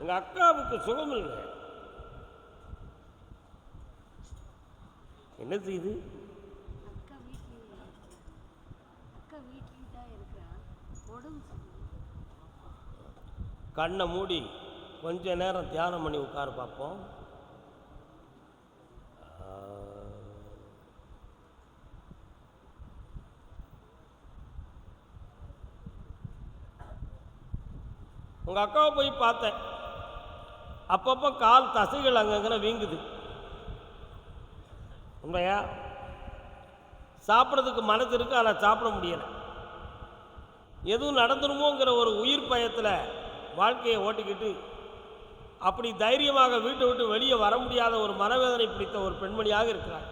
எங்கள் அக்காவுக்கு சுகம் இல்லை. என்ன செய்யுது. கண்ணை மூடி கொஞ்ச நேரம் தியானம் பண்ணி உட்கார பார்ப்போம் உங்கள் அக்காவை போய் பார்த்தேன். அப்பப்போ கால் தசைகள் அங்கங்கே வீங்குது. உண்மையா? சாப்பிட்றதுக்கு மனது இருக்கு ஆனால் சாப்பிட முடியலை. எதுவும் நடந்துருமோங்கிற ஒரு உயிர் பயத்தில் வாழ்க்கையை ஓட்டிக்கிட்டு அப்படி தைரியமாக வீட்டை விட்டு வெளியே வர முடியாத ஒரு மனவேதனை பிடித்த ஒரு பெண்மணியாக இருக்கிறார்.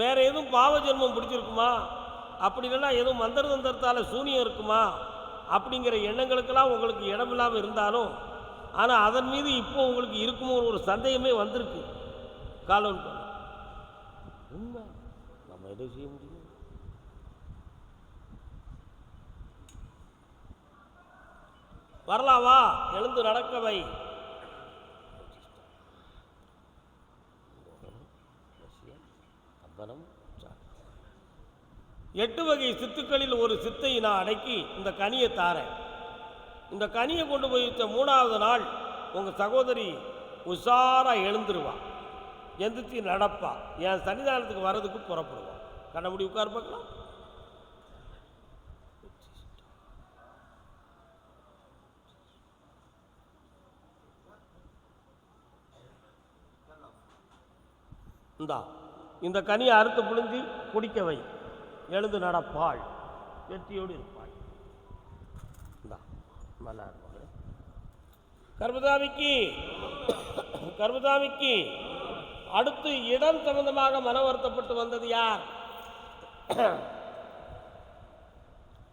வேறு எதுவும் பாவ ஜென்மம் பிடிச்சிருக்குமா? அப்படி இல்லைன்னா எதுவும் மந்திர தந்திரத்தால் சூனியம் இருக்குமா? அப்படிங்கிற எண்ணங்களுக்கெல்லாம் உங்களுக்கு இடமில்லாமல் இருந்தாலும் ஆனால் அதன் மீது இப்போ உங்களுக்கு இருக்குமோ ஒரு சந்தேகமே வந்திருக்கு. காலம் உண்மை. நம்ம எதை செய்ய முடியும்? வரலாவா எழுந்து நடக்கவை எட்டு வகை சித்துக்களில் ஒரு சித்தை நான் அடக்கி இந்த கனியை தாரேன். இந்த கனியை கொண்டு போய் வைத்த மூணாவது நாள் உங்கள் சகோதரி உஷாராக எழுந்துருவா. எந்திரிச்சு நடப்பா. என் சன்னிதானத்துக்கு வர்றதுக்கு புறப்படுவான் கண்ணபடி உட்கார் பார்க்கலாம். இந்தா இந்த கனியை அறுத்து புழிஞ்சு குடிக்க வை. எழுந்து நடப்பாள். வெற்றியோடு இருப்பாள். கர்மதாமிக்கு கர்மதாமிக்கு அடுத்து இடம் சம்பந்தமாக மன வருத்தப்பட்டு வந்தது யார்?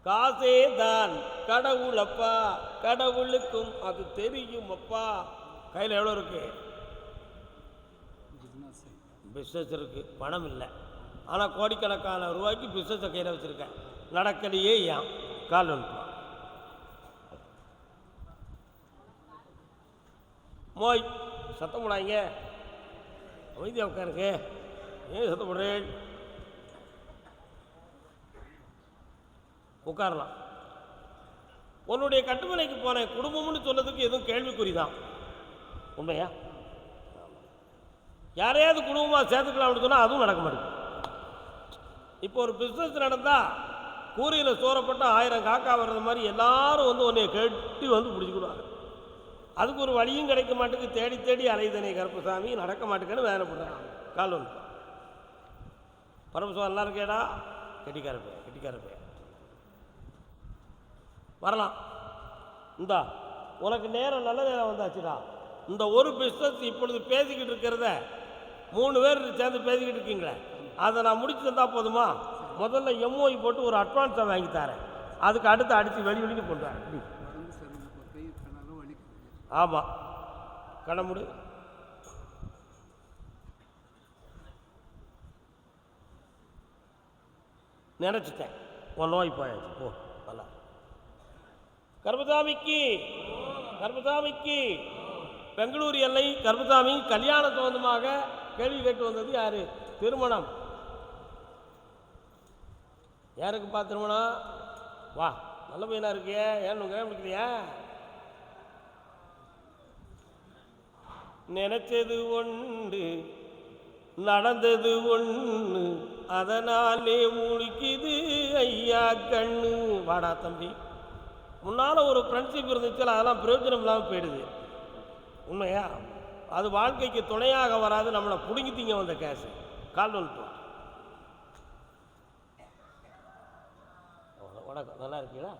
காசே தான் கடவுள் அப்பா கடவுளுக்கும் அது தெரியும் அப்பா. கையில் எவ்வளோ இருக்கு? பிஸ்னஸ் இருக்கு பணம் இல்லை. ஆனால் கோடிக்கணக்கான ரூபாய்க்கு பிஸ்னஸை கையில் வச்சுருக்கேன். நடக்கலையே ஏன் கால் வந்துட்டு மோய் சத்தம் போடாங்க அமைதியாக உட்காருங்க. ஏன் சத்தம் போடுறேன் உட்காரலாம். உன்னுடைய கட்டுமலைக்கு போன குடும்பம்னு சொன்னதுக்கு எதுவும் கேள்விக்குறி தான் உண்மையா? யாரையாவது குடும்பமாக சேர்த்துக்கலாம்னு சொன்னால் அதுவும் நடக்க மாட்டேங்குது. இப்போ ஒரு பிஸ்னஸ் நடந்தால் கூரையில் சோறப்பட்ட ஆயிரம் காக்கா வர்றது மாதிரி எல்லாரும் வந்து உன்னைய கட்டி வந்து பிடிச்சிக்கிடுவாங்க. அதுக்கு ஒரு வழியும் கிடைக்க மாட்டேங்குது தேடி தேடி அலைதனை கருப்பசாமி நடக்க மாட்டேங்குன்னு வேற பண்ணுறாங்க கால் ஒன்று பரமசிவம் நல்லா இருக்கேடா கெட்டிக்காரப்பே கெட்டிக்காரப்பே வரலாம். இந்தா உனக்கு நேரம் நல்ல நேரம் வந்தாச்சுடா. இந்த ஒரு பிஸ்னஸ் இப்பொழுது பேசிக்கிட்டு இருக்கிறத மூணு பேர் சேர்ந்து பேசிக்கிட்டு இருக்கீங்களே. அதை நான் முடிச்சு தந்தா போதுமா? முதல்ல எம்ஓஐ போட்டு ஒரு அட்வான்ஸை வாங்கி தரேன். அதுக்கு அடுத்து அடித்து வெளி வெளியே கொண்டு வரேன் இப்படி. உடம்பு சரியில்லை இப்போ கை கண்ணெல்லாம் வலிக்குது ஆமாம் கணமுடு நினச்சிட்டேன். உன் நோய் போயாச்சு. போ. நல்லா. கர்மசாமிக்கு. கர்மசாமிக்கு. பெங்களூர் எல்லை கர்மசாமி கல்யாண சம்பந்தமாக கேள்வி கேட்டு வந்தது யார்? திருமணம். யாருக்குப்பா திருமணம்? வா நல்ல பையனாக இருக்கியே? ஏன் உங்க முடிக்கலையா? நினைச்சது ஒன்று நடந்தது ஒன்று அதனாலே முழிக்குது ஐயா கண்ணு. வாடா தம்பி. முன்னால் ஒரு ஃப்ரெண்ட்ஷிப் இருந்துச்சு அதெல்லாம் பிரயோஜனம் இல்லாமல் போயிடுது. உண்மையா? அது வாழ்க்கைக்கு துணையாக வராது நம்மளை பிடுங்கி திங்க வந்த கேஸு கால் வந்துட்டோம் வணக்கம். நல்லா இருக்கீங்களா?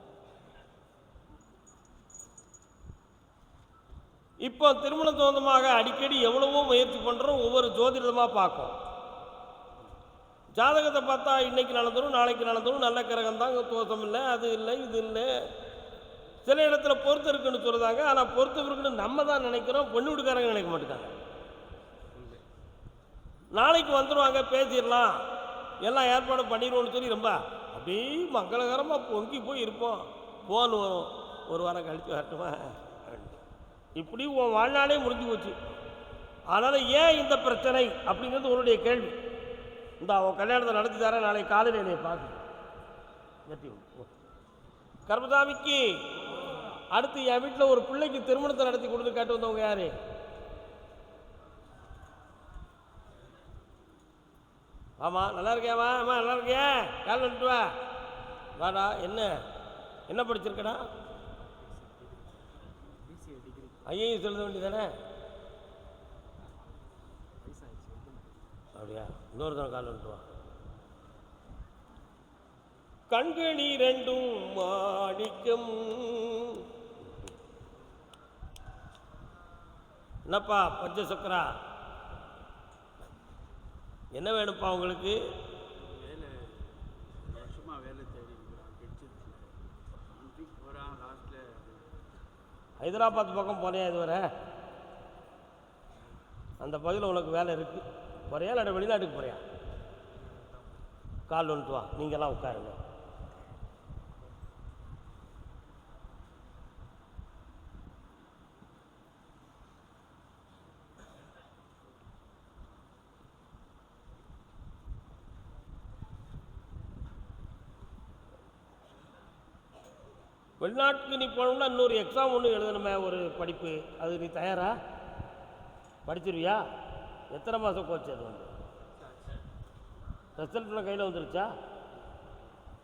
இப்போ திருமண சொந்தமாக அடிக்கடி எவ்வளவோ முயற்சி பண்ணுறோம் ஒவ்வொரு ஜோதிடமாக பார்க்கும். ஜாதகத்தை பார்த்தா இன்னைக்கு நடந்துடும் நாளைக்கு நடந்துடும் நல்ல கிரகம் தான் தோஷம் இல்லை அது இல்லை இது இல்லை. சில இடத்துல பொறுத்து இருக்குன்னு சொல்கிறாங்க ஆனால் பொறுத்து இருக்குன்னு நம்ம தான் நினைக்கிறோம் பொண்ணு வீட்டுக்காரங்க நினைக்க மாட்டேங்காங்க நாளைக்கு வந்துடுவாங்க பேசிடலாம். எல்லாம் ஏற்பாடு பண்ணிடுவோம்னு சொல்லி ரொம்ப அப்படியே மங்களகரமாக பொங்கி போய் இருப்போம். ஃபோன் வரும். ஒரு வாரம் கழித்து வரட்டுமா? இப்படி உன் வாழ்நாளே முடிஞ்சு போச்சு. அதனால் ஏன் இந்த பிரச்சனை அப்படிங்கிறது உன்னுடைய கேள்வி. இந்த அவன் கல்யாணத்தை நடத்தி தரேன் நாளை காலையில் என்னை பார்த்து வெற்றி கர்மசாமிக்கு அடுத்து என் வீட்டில் ஒரு பிள்ளைக்கு திருமணத்தை நடத்தி கொடுத்து கேட்டு வந்தவங்க யாரு? ஆமாம் நல்லா இருக்கியாம்மா அம்மா? நல்லா இருக்கியா? கால் வந்துட்டு வாடா என்ன? என்ன படிச்சிருக்கடா? ஐஏஎஸ் எழுத வேண்டியதானே அப்படியா? இன்னொரு தரம் கால் வந்துட்டு வா ரெண்டும் மாணிக்கம். என்னப்பா பஞ்ச சக்கரா என்ன வேணும்ப்பா உங்களுக்கு வேலை வருஷமாக வேலை தேடி இருக்கிறான் கிடைச்சிருச்சு ஒன் போகிறான் லாஸ்ட்டில் ஹைதராபாத் பக்கம் போனியா இதுவரை. அந்த பகுதியில் உனக்கு வேலை இருக்குது போறியா இல்லை வெளிநாட்டுக்கு போறியா? கால் வந்துட்டு வா. நீங்கள்லாம் உட்காருங்க. வெளிநாட்டுக்கு நீ போகணும்னா இன்னொரு எக்ஸாம் ஒன்று எழுதணுமே ஒரு படிப்பு. அது நீ தயாரா? படிச்சிருவியா? எத்தனை மாதம் கோச்சு அது வந்து? ரிசல்ட்லாம் கையில் வந்துருச்சா?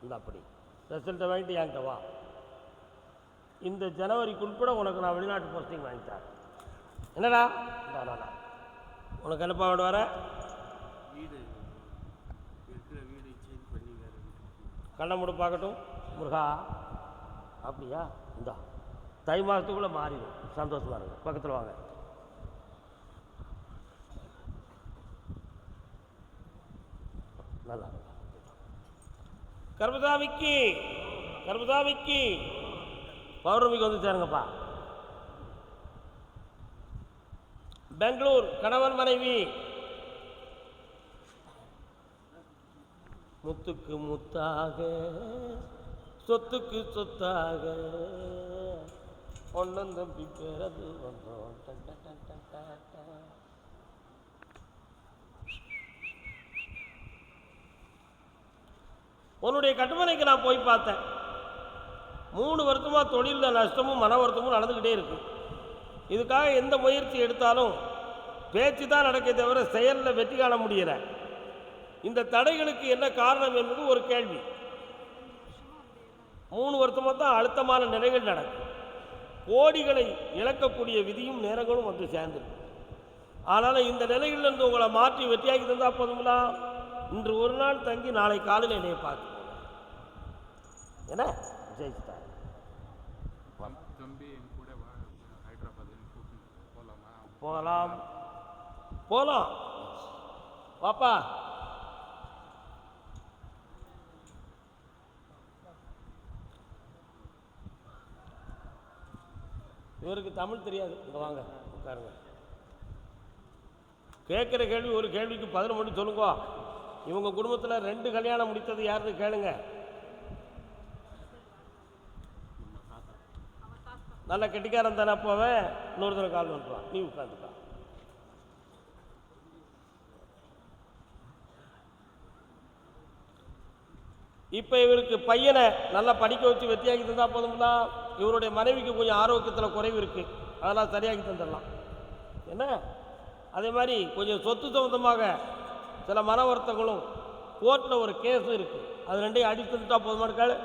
இந்த அப்படி. ரிசல்ட்டை வாங்கிட்டு என்கிட்ட வா. இந்த ஜனவரிக்குள்பட உனக்கு நான் வெளிநாட்டு போஸ்டிங் வாங்கி தரேன். என்னடா? நானா. உனக்கு என்னப்பா வேணும் வர வீடு. கண்ணை மூடு பார்க்கட்டும். முருகா. அப்படியா? இந்தா. தை மாதத்துக்குள்ளே மாறிடும். சந்தோஷமா இருக்கும் பக்கத்தில் வாங்க. நல்லா கர்மதாமிக்கு கர்மதாமிக்கு பௌர்ணமிக்கு வந்து சேருங்கப்பா. பெங்களூர் கணவன் மனைவி. முத்துக்கு முத்தாக. சொத்துக்கு சொத்தாக. ஒன்னும் தம்பி பேரது வந்தோம். உன்னுடைய கட்டுமனைக்கு நான் போய் பார்த்தேன். மூணு வருஷமாக தொழிலில் நஷ்டமும் மன வருத்தமும் நடந்துக்கிட்டே இருக்கு. இதுக்காக எந்த முயற்சி எடுத்தாலும் பேச்சு தான் நடக்கே தவிர செயலில் வெற்றி காண முடியலை. இந்த தடைகளுக்கு என்ன காரணம் என்பது ஒரு கேள்வி. மூணு வருஷமாக தான் அழுத்தமான நிலைகள் நடக்கும். கோடிகளை இழக்கக்கூடிய விதியும் நேரங்களும் வந்து சேர்ந்துருக்கு. அதனால் இந்த நிலையிலிருந்து உங்களை மாற்றி வெற்றியாக்கி தந்தால் போதுங்களா? இன்று ஒரு நாள் தங்கி நாளை காலையில் என்னைய பார்த்து என்ன? ஜெயிச்சிட்டார் போகலாமா. போகலாம் போகலாம் இவருக்கு தமிழ் தெரியாது. இங்கே வாங்க உட்காருங்க. கேட்குற கேள்வி ஒரு கேள்விக்கு பதில் மட்டும் சொல்லுங்க. இவங்க குடும்பத்தில் ரெண்டு கல்யாணம் முடித்தது யாருன்னு கேளுங்க. நல்ல கெட்டிக்காரன் தானே போவேன் இன்னொரு தடவை கால் வந்துடுவான் நீ உட்காந்துக்கா. இப்போ இவருக்கு பையனை நல்லா படிக்க வச்சு வெற்றியாக்கி தந்தால் போதுங்களா இவருடைய மனைவிக்கு கொஞ்சம் ஆரோக்கியத்தில் குறைவு இருக்குது அதெல்லாம் சரியாகி தந்துடலாம். என்ன? அதே மாதிரி கொஞ்சம் சொத்து சம்மந்தமாக சில மன வருத்தங்களும் கோர்ட்டில் ஒரு கேஸும் இருக்குது அது ரெண்டையும் அடித்து தந்துட்டா போதுமா இருக்காள்?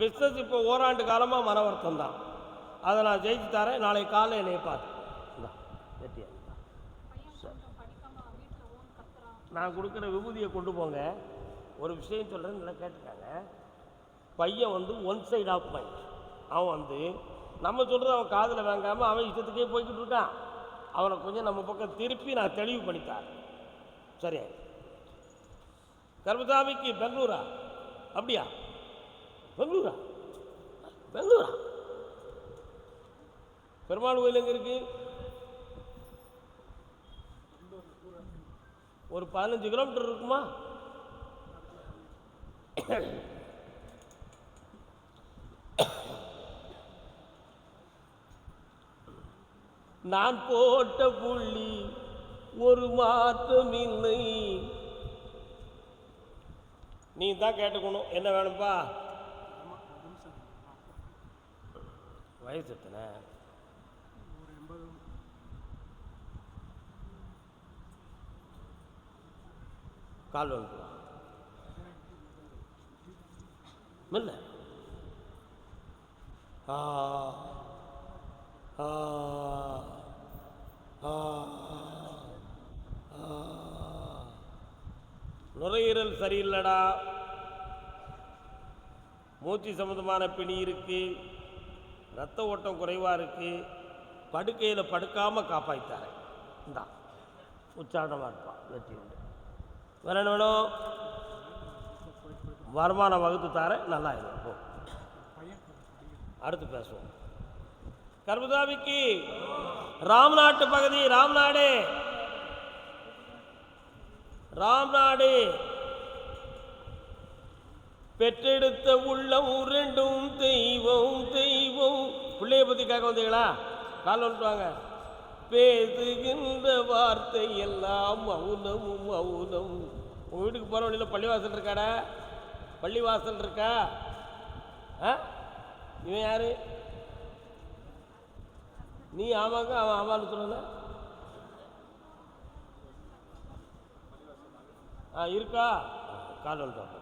பிஸ்னஸ் இப்போ ஓராண்டு காலமாக மன வருத்தம் தான் அதை நான் ஜெயிச்சு தரேன். நாளை காலைல என்னைய பார்த்து இந்தா, வெட்டியா இந்தா. சரி. நான் கொடுக்குற விபூதியை கொண்டு போங்க. ஒரு விஷயம் சொல்கிறேன் நல்லா கேட்டுக்காங்க பையன் வந்து ஒன் சைடு ஆஃப் மைண்ட் அவன் வந்து நம்ம சொல்கிறது அவன் காதில் வாங்காமல் அவன் இஷ்டத்துக்கே போய்கிட்டு இருக்கான். அவனை கொஞ்சம் நம்ம பக்கம் திருப்பி நான் தெளிவு பண்ணித்தரேன். சரியா? கர்மசாமிக்கு பெங்களூரா? அப்படியா? பெங்களூரா? பெங்களூரா? பெருமாள் கோயில் எங்கே இருக்கு? ஒரு பதினஞ்சு கிலோமீட்டர் இருக்குமா? நான் போட்ட புள்ளி ஒரு மாற்றம் இல்லை. நீ தான் கேட்டுக்கணும். என்ன வேணும்ப்பா வயசு எத்தனை? கால் வந்துட்டு மெல்ல. ஆ ஆ ஆ நுரையீரல் சரியில்லடா. மூச்சு சம்மந்தமான பிணி இருக்குது ரத்த ஓட்டம் குறைவாக இருக்கு. படுக்கையில் படுக்காமல் காப்பாற்றாரு இந்தா உச்சாரணமாக இருப்பான் வெற்றி உண்டு. வேற என்ன வேணும் வருமானம் வகுத்து தார நல்லா இருக்கும் அடுத்து பேசுவோம். கர்மதாபிக்கு ராம்நாட்டு பகுதி ராம்நாடு. ராம்நாடு. பெற்றெடுத்த உள்ளம் ரெண்டும் தெய்வம் தெய்வம். பிள்ளைய பத்தி கேட்க வந்தீங்களா? கால் வந்துட்டுவாங்க பேசுகின்ற வார்த்தை எல்லாம் மௌனமும். மௌனம் உங்கள் வீட்டுக்கு போகிற வழியில் பள்ளிவாசல் இருக்காடா? பள்ளிவாசல் இருக்கா? ஆ? இவன் யார்? நீ ஆமாங்க அவன் ஆமான்னு சொல்லல ஆ இருக்கா? கால் வந்துட்டான்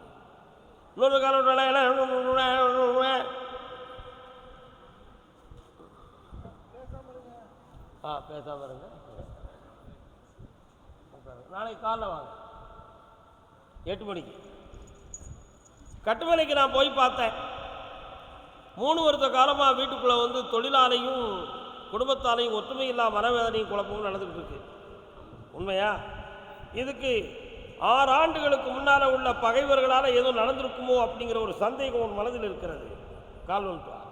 இன்னொரு கால் வந்துட்டு ஆ பேசாம இருங்க. நாளைக்கு காலைல வாங்க. எட்டு மணிக்கு. கட்டுமலைக்கு நான் போய் பார்த்தேன். மூணு வருஷ காலமாக வீட்டுக்குள்ளே வந்து தொழிலாளையும் குடும்பத்தாலையும் ஒற்றுமை இல்லா மனவேதனையும் குழப்பமும் நடந்துக்கிட்டு இருக்கு. உண்மையா? இதுக்கு ஆறு ஆண்டுகளுக்கு முன்னால் உள்ள பகைவர்களால் ஏதோ நடந்திருக்குமோ அப்படிங்கிற ஒரு சந்தேகம் உன் மனதில் இருக்கிறது. கால்வன் வந்துட்டு வா.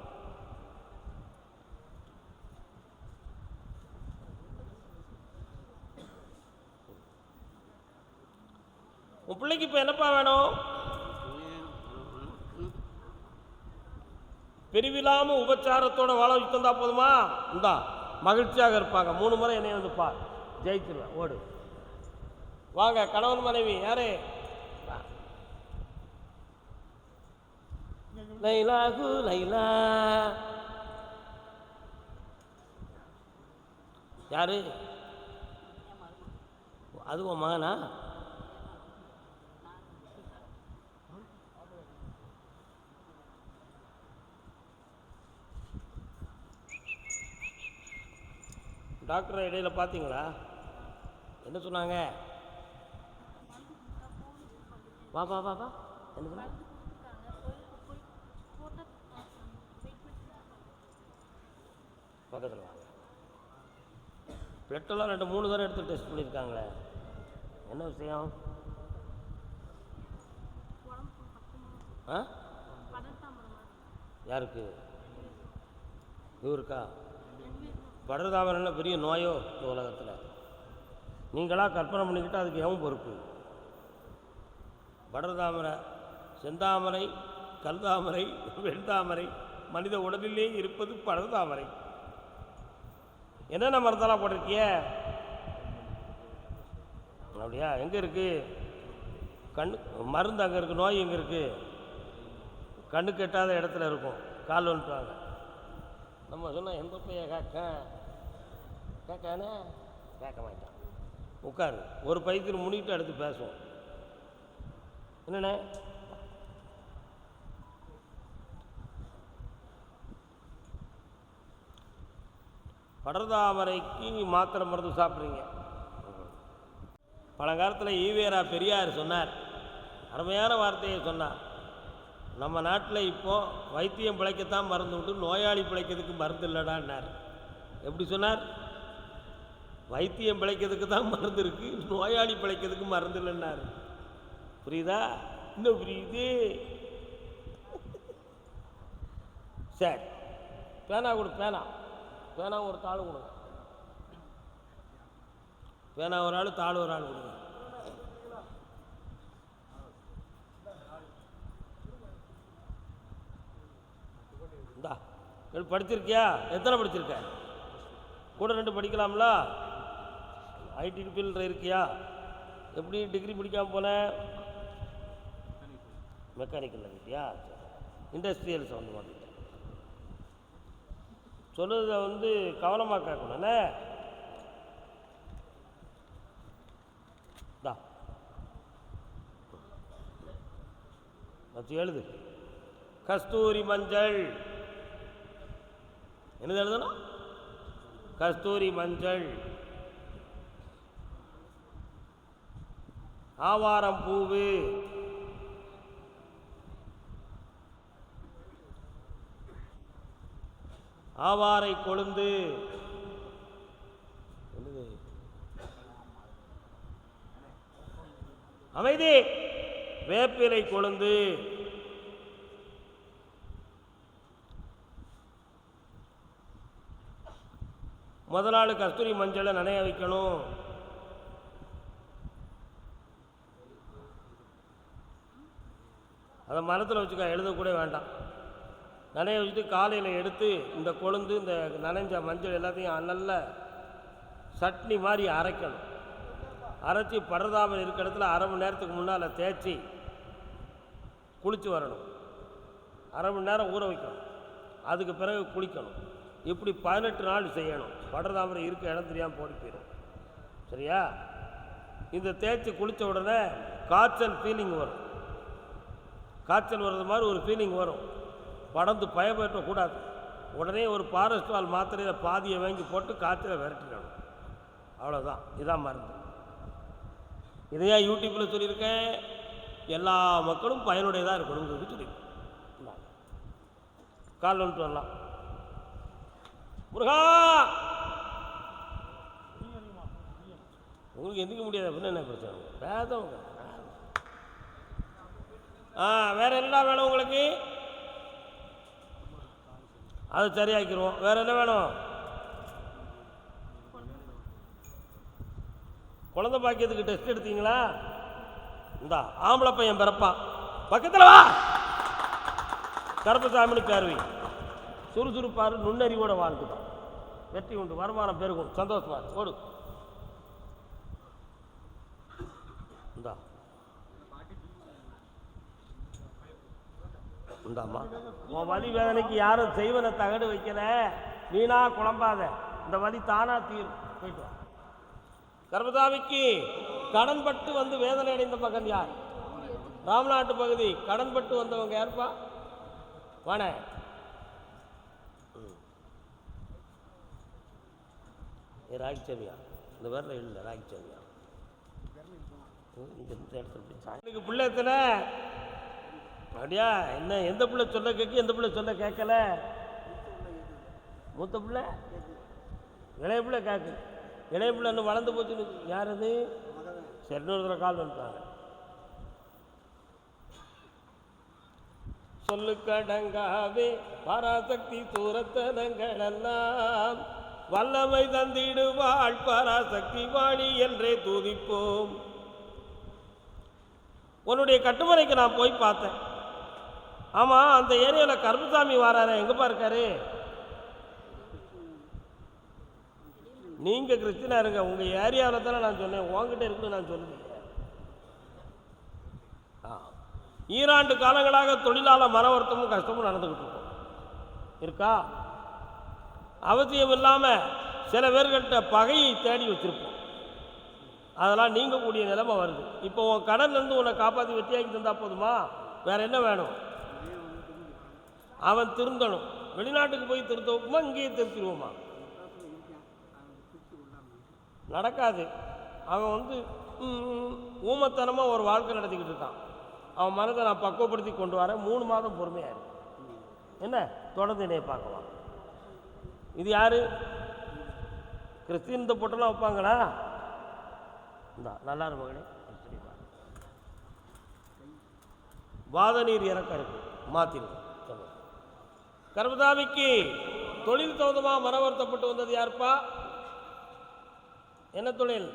உன் பிள்ளைக்கு இப்போ என்னப்பா வேணும்? பிரிவில்லாமல் உபச்சாரத்தோட வாழ வச்சு தந்தா போதுமா? இந்தா மகிழ்ச்சியாக இருப்பாங்க. மூணு முறை என்னை வந்து பார் ஜெயிச்சிருவேன். ஓடு. வாங்க கணவன் மனைவி யாரு? லைலா கு லைலா. யாரு? அது உன் மகனா? டாக்டரை இடையில பார்த்தீங்களா? என்ன சொன்னாங்க? வா வா வா வா. என்ன சொன்னாங்க? பக்கத்தில் வாங்க. பிளட்டெல்லாம் ரெண்டு மூணு தடவை எடுத்து டெஸ்ட் பண்ணியிருக்காங்களே. என்ன விஷயம்? ஆ? யாருக்கு? இவருக்கா? படர்தாமரம்னா பெரிய நோயோ இந்த உலகத்தில். நீங்களாக கற்பனை பண்ணிக்கிட்டால் அதுக்கு எவன் பொறுப்பு? படர்தாமரை செந்தாமரை கல்தாமரை வெண்தாமரை மனித உடலிலே இருப்பது படர்தாமரை என்னென்ன மருந்தெல்லாம் போட்டிருக்கிய? அப்படியா? எங்கே இருக்கு? கண் மருந்து அங்கே இருக்குது நோய் எங்கே இருக்குது கண்ணு கெட்டாத இடத்துல இருக்கும். கால் வந்துட்டுவாங்க நம்ம சொன்னால் எந்த பையன் கேட்க? கேட்கானே கேட்க மாட்டான். உட்காரு. ஒரு பைத்தியம் முன்னிட்டு அடுத்து பேசுவோம். என்னண்ணே? படர்தாமரைக்கு மாத்திரை மருந்து சாப்பிட்றீங்க. பழங்காலத்தில் ஈவேரா பெரியார் சொன்னார். அருமையான வார்த்தையை சொன்னார். நம்ம நாட்டில் இப்போ வைத்தியம் பிழைக்கத்தான் மருந்து உண்டு நோயாளி பிழைக்கிறதுக்கு மருந்து இல்லைடான்னார். எப்படி சொன்னார்? வைத்தியம் பிழைக்கிறதுக்கு தான் மருந்து இருக்கு நோயாளி பிழைக்கிறதுக்கு மருந்து இல்லைன்னாரு. புரியுதா? இன்னும் புரியுது. சரி பேனா கொடு பேனா. பேனா ஒரு தாள் கொடுங்க. பேனா ஒரு ஆள் தாள் ஒரு ஆள் கொடுங்க. இந்தா படிச்சிருக்கியா? எத்தனை படிச்சிருக்க? கூட ரெண்டு படிக்கலாம்ல? ஐடி ஃபீல்டில் இருக்கியா? எப்படி டிகிரி படிக்காம போல மெக்கானிக்கல் இருக்கியா? இண்டஸ்ட்ரியல் சம்மந்த மாட்டேன் சொல்லுறத வந்து கவனமாக கேட்கணும்ல வச்சு எழுது. கஸ்தூரி மஞ்சள். என்னது எழுதணும்? கஸ்தூரி மஞ்சள். ஆவாரம் பூவு. ஆவாரை கொழுந்து. அமைதி. வேப்பிலை கொழுந்து. முதலாளு நாள் கஸ்தூரி மஞ்சளை நனைய வைக்கணும். அதை மரத்தில் வச்சுக்கோ எழுதக்கூட வேண்டாம். நனைய வச்சுட்டு காலையில் எடுத்து இந்த கொழுந்து இந்த நனைஞ்ச மஞ்சள் எல்லாத்தையும் நல்ல சட்னி மாதிரி அரைக்கணும். அரைச்சி படுறதாமல் இருக்கிற இடத்துல அரை மணி நேரத்துக்கு முன்னால் தேய்ச்சி குளித்து வரணும். அரை மணி நேரம் ஊற வைக்கணும். அதுக்கு பிறகு குளிக்கணும். இப்படி பதினெட்டு நாள் செய்யணும். படுறதாமரை இருக்க இடம் தெரியாமல் போடி போயிடும் சரியா? இந்த தேய்ச்சி குளித்த உடனே காய்ச்சல் ஃபீலிங் வரும். காய்ச்சல் வர்றது மாதிரி ஒரு ஃபீலிங் வரும். படந்து பயப்படக்கூடாது. உடனே ஒரு பாரஸ்டால் மாத்திரையில் பாதியை வாங்கி போட்டு காய்ச்சலை விரட்டிடணும். அவ்வளோதான் இதான் மருந்து. இதையா யூடியூப்பில் சொல்லியிருக்கேன். எல்லா மக்களும் பயனுடையதாக இருக்கணுங்கிறது சொல்லியிருக்கேன். கால் வந்துட்டு வரலாம். முருகா! உங்களுக்கு எந்திக்க முடியாது? அப்படின்னு என்ன பிரச்சனை? வேதம். ஆ வேறு என்ன வேணும் உங்களுக்கு? அது சரியாக்கிடுவோம் வேறு என்ன வேணும்? குழந்தை பாக்கியத்துக்கு டெஸ்ட் எடுத்தீங்களா? இந்தா ஆம்பளை பையன் பிறப்பான் பக்கத்தில் வா! கருப்பசாமின்னு பேருவி சுறுசுறுப்பாரு நுண்ணறிவோட வாழ்ந்துட்டான். வெற்றி உண்டு வருமானம் பெருகும். சந்தோஷமா ஓடு. இந்தா. உண்டாமா? உன் வலி வேதனைக்கு யாரும் செய்வன தகடு வைக்கல. வீணா குழம்பாத. இந்த வலி தானா தீரும். போயிட்டு வா. கர்மதாமிக்கு கடன்பட்டு வந்து வேதனை அடைந்த மகன் யார்? ராமநாட்டு பகுதி கடன்பட்டு வந்தவங்க யாருப்பா? வாண. ஏ ராகிச்சமியா இந்த பேரில் இல்லை ராகிச்சமியா இந்த இடத்துல பிள்ளை எத்தனை? அப்படியா? என்ன எந்த பிள்ளை சொல்ல கேட்கு எந்த பிள்ளை சொல்ல கேட்கல? மூத்த பிள்ளை? இளைய பிள்ளை கேட்கு. இளைய பிள்ளை இன்னும் வளர்ந்து போச்சுன்னு யார் அது? சரி இன்னொரு கால் வந்துட்டாங்க சொல்லுக்கடங்காவே பராசக்தி தூரத்தனங்களெல்லாம். வல்லமை தந்திடுவாள் பராசக்தி வாணி என்றே தூதிப்போம். உன்னுடைய கட்டுமனைக்கு நான் போய் பார்த்தேன். ஆமாம் அந்த ஏரியாவில் கருப்புசாமி வராரு எங்கப்பா இருக்காரு? நீங்கள் கிறிஸ்டினா இருங்க உங்கள் ஏரியாவில் தானே நான் சொன்னேன் உங்ககிட்ட இருக்குன்னு நான் சொல்லுவேன். ஆ. ஈராண்டு காலங்களாக தொழிலாளர் மன வருத்தமும் கஷ்டமும் நடந்துக்கிட்டு இருக்கும். இருக்கா? அவசியம் இல்லாமல் சில பேர்கிட்ட பகையை தேடி வச்சுருப்போம். அதெல்லாம் நீங்கக்கூடிய நிலைமை வருது. இப்போ உன் கடன்லேருந்து உன்னை காப்பாற்றி வெற்றியாக்கி தந்தால் போதுமா? வேற என்ன வேணும்? அவன் திருந்தணும். வெளிநாட்டுக்கு போய் திருத்த வைக்குமா இங்கேயே திருத்திடுவோமா? நடக்காது. அவன் வந்து ஊமத்தனமாக ஒரு வாழ்க்கை நடத்திக்கிட்டு இருக்கான். அவன் மனதை நான் பக்குவப்படுத்தி கொண்டு வரேன் மூணு மாதம் பொறுமையாக என்ன? தொடர்ந்து என்னைய பார்க்கலாம் இது யாரு? கிறிஸ்டின் இந்த பொட்டெல்லாம் வைப்பாங்களா? இந்தா நல்லா இரு மகனே. வாத நீர் இறக்கம் இருக்கு. மாத்திருக்கு கர்மதாமிக்கு தொழில் தகுந்தமாக மனவருத்தப்பட்டு வந்தது யாருப்பா? என்ன தொழில்?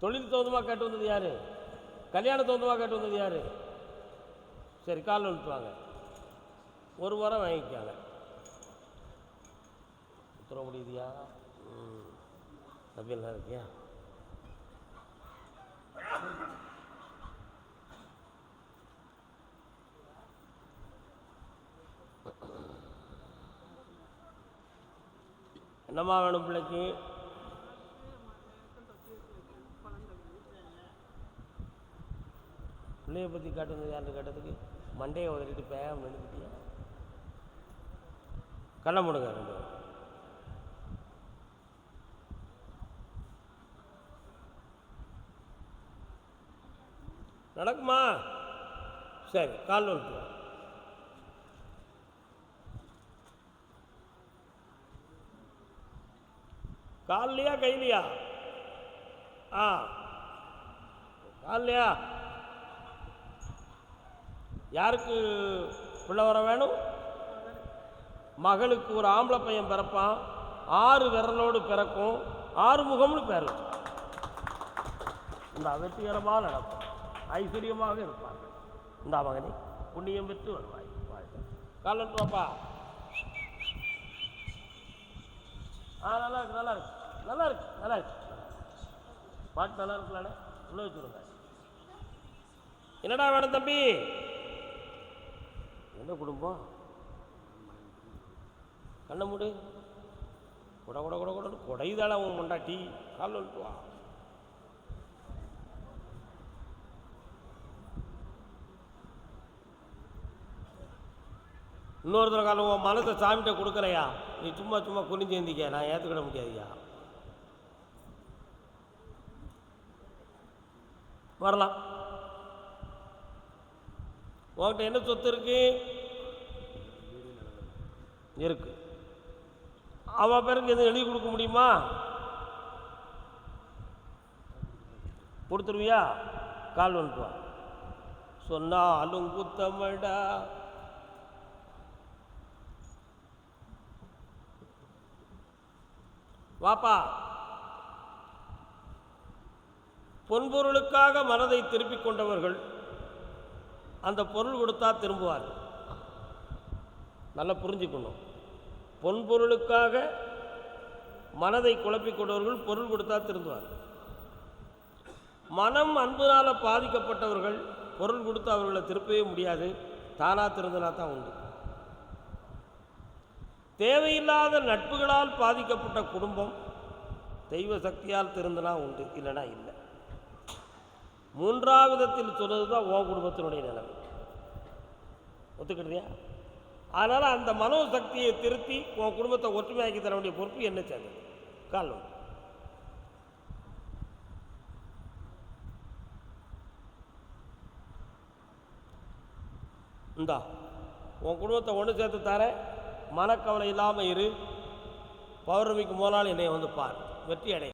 தொழில் தகுந்தமாக கேட்டு வந்தது யாரு? கல்யாண தகுந்தமாக கேட்டு வந்தது யாரு? சரி காலில் விட்டுவாங்க ஒரு வாரம் வாங்கிக்காங்க. உத்தர முடியுதியா? ம். அப்படிலாம் இருக்கியா? என்னம்மா வேணும் பிள்ளைக்கு? பிள்ளைய பற்றி காட்டுங்க யார்கிட்ட கேட்டதுக்கு மண்டையை உதறிட்டு பேம் நினைக்கிட்டியா கண்ண முடுங்க ரெண்டு நடக்குமா? சரி கால் வந்துட்டு கால்லையா கையிலையா ஆ. கால்லையா? யாருக்கு பிள்ளை வர வேணும்? மகளுக்கு ஒரு ஆம்பளை பையன் பிறப்பான். ஆறு விரலோடு பிறக்கும். ஆறு முகம்னு பேர் இந்த வெற்றிகரமாக நடக்கும். ஐஸ்வர்யமாக இருப்பாங்க. இந்த மகனே புண்ணியம் பெற்று வருவாய். வாழ்க காலன் வாப்பா ஆ நல்லா இருக்கு நல்லா இருக்கு. நல்லா இருக்கு நல்லா இருக்கு பாட்டு நல்லா இருக்கலானே உள்ள வச்சுருங்க என்னடா வேணும் தம்பி? என்ன குடும்பம்? கண்ணை மூடு. குட குட குட குடன்னு குடைதால உன் கொண்டாட்டி கால் வா. இன்னொருத்தர காலம் உன் மனத்தை சாமிகிட்ட கொடுக்குறையா நீ சும்மா சும்மா குனிஞ்சு எந்திக்க நான் ஏற்றுக்கிட முடியாதுயா வரலாம். உங்கள்கிட்ட என்ன சொத்து இருக்கு? இருக்கு. அவ பேருக்கு எதுவும் எழுதி கொடுக்க முடியுமா? கொடுத்துருவியா? கால் வந்துட்டு சொன்னாலும் குத்தமடா. வாப்பா. பொன்பொருளுக்காக மனதை திருப்பிக் கொண்டவர்கள் அந்த பொருள் கொடுத்தா திரும்புவார் நல்லா புரிஞ்சுக்கணும். பொன்பொருளுக்காக மனதை குழப்பிக் கொண்டவர்கள் பொருள் கொடுத்தா திரும்புவார் மனம் அன்பினால் பாதிக்கப்பட்டவர்கள் பொருள் கொடுத்து அவர்களை திருப்பவே முடியாது. தானாக திருந்தனா தான் உண்டு. தேவையில்லாத நட்புகளால் பாதிக்கப்பட்ட குடும்பம் தெய்வ சக்தியால் திருந்தனா உண்டு இல்லைனா இல்லை. மூன்றாவிதத்தில் சொன்னது தான் உன் குடும்பத்தினுடைய நிலைமை. ஒத்துக்கிட்டியா? அதனால் அந்த மனோ சக்தியை திருத்தி உன் குடும்பத்தை ஒற்றுமையாக்கி தர வேண்டிய பொறுப்பு என்ன சேர்ந்தது. கால் இந்தா உன் குடும்பத்தை ஒன்று சேர்த்து தரேன். மனக்கவலை இல்லாமல் இரு. பௌர்ணமிக்கு முதல் நாள் என்னை வந்து பார். வெற்றி அடை